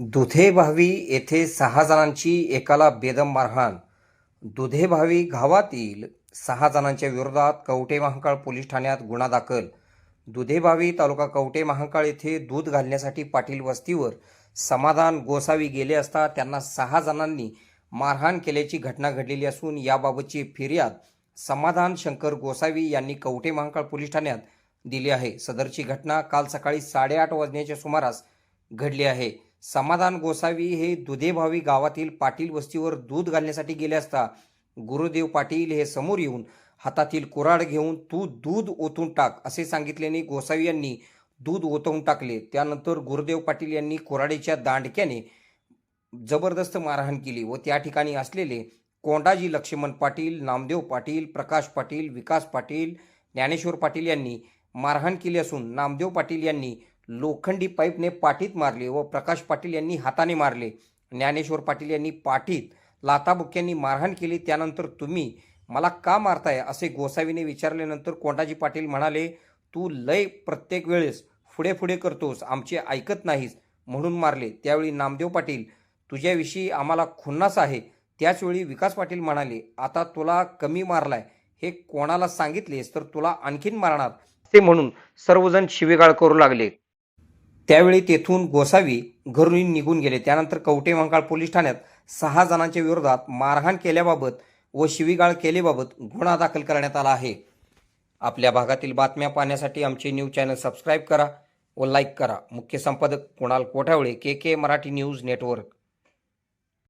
दुधे भावी येथे सहा जणांची एकाला बेदम मारहाण. दुधे भावी गावातील सहा जणांच्या विरोधात कवटे महांकाळ पोलीस ठाण्यात गुन्हा दाखल. दुधेभावी तालुका कवटे महांकाळ येथे दूध घालण्यासाठी पाटील वस्तीवर समाधान गोसावी गेले असता त्यांना सहा जणांनी मारहाण केल्याची घटना घडलेली असून याबाबतची फिर्याद समाधान शंकर गोसावी यांनी कवटे महांकाळ पोलीस ठाण्यात दिली आहे. सदरची घटना काल सकाळी साडेआठ वाजण्याच्या सुमारास घडली आहे. समाधान गोसावी हे दुधेभावी गावातील पाटील वस्तीवर दूध घालण्यासाठी गेले असता गुरुदेव पाटील हे समोर येऊन हातातील कुऱ्हाड घेऊन तू दूध ओतून टाक असे सांगितल्याने गोसावी यांनी दूध ओतवून टाकले. त्यानंतर गुरुदेव पाटील यांनी कुऱ्हाडीच्या दांडक्याने जबरदस्त मारहाण केली व त्या ठिकाणी असलेले कोंडाजी लक्ष्मण पाटील नामदेव पाटील प्रकाश पाटील विकास पाटील ज्ञानेश्वर पाटील यांनी मारहाण केली असून नामदेव पाटील यांनी लोखंडी पाईपने पाठीत मारले व प्रकाश पाटील यांनी हाताने मारले. ज्ञानेश्वर पाटील यांनी पाठीत लाताबुक्यांनी मारहाण केली. त्यानंतर तुम्ही मला का मारताय? असे गोसावीने विचारल्यानंतर कोंडाजी पाटील म्हणाले तू लय प्रत्येक वेळेस पुढे पुढे करतोस आमचे ऐकत नाहीस म्हणून मारले. त्यावेळी नामदेव पाटील तुझ्याविषयी आम्हाला खुन्नास आहे. त्याचवेळी विकास पाटील म्हणाले आता तुला कमी मारलाय. हे कोणाला सांगितलेस तर तुला आणखीन मारणार. ते म्हणून सर्वजण शिवेगाळ करू लागले. त्यावेळी तेथून गोसावी घरून निघून गेले. त्यानंतर कवटे मंकाळ पोलीस ठाण्यात सहा जणांच्या विरोधात मारहाण केल्याबाबत व शिवीगाळ केल्याबाबत गुन्हा दाखल करण्यात आला आहे. आपल्या भागातील बातम्या पाहण्यासाठी आमचे न्यूज चॅनल सबस्क्राईब करा व लाईक करा. मुख्य संपादक Kunal Kothavale K K Marathi news network.